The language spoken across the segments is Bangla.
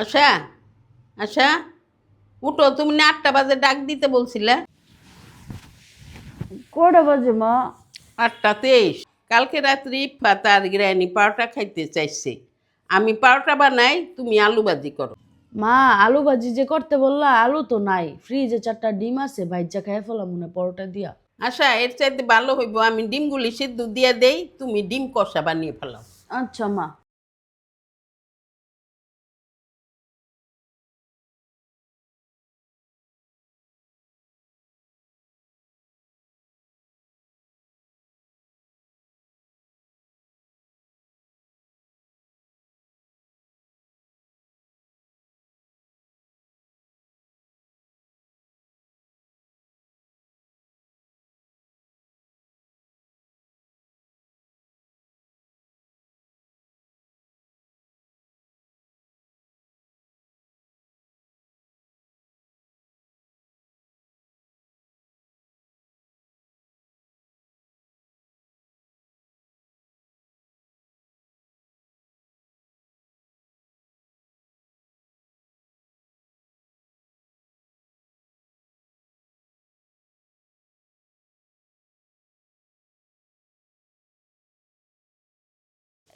আচ্ছা আচ্ছা। উঠো তুমি না আটটা বাজে ডাক দিতে বলছিলে। কটা বাজে মা? আটটা তেইশ। কালকে রাত্রি তার গ্রানি পাউটা খাইতে চাইছে। আমি পাউটা বানাই তুমি আলু ভাজি করো। মা আলু ভাজি যে করতে বললা আলু তো নাই। ফ্রিজে চারটা ডিম আছে ভাইজা খাই ফেলাম মনে পরোটা দিয়া। আচ্ছা এর চাইতে ভালো হইব আমি ডিমগুলি সিদ্ধ দিয়ে দেই তুমি ডিম কষা বানিয়ে ফেলাও। আচ্ছা মা।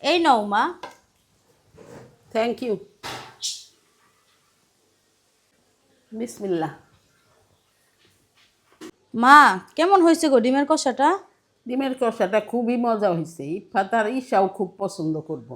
এই নাও মা। থ্যাংক ইউ বিসমিল্লা মা কেমন হয়েছে গো ডিমের কষাটা? ডিমের কষাটা খুবই মজা হয়েছে। ইফাত আর ঈশাও খুব পছন্দ করব।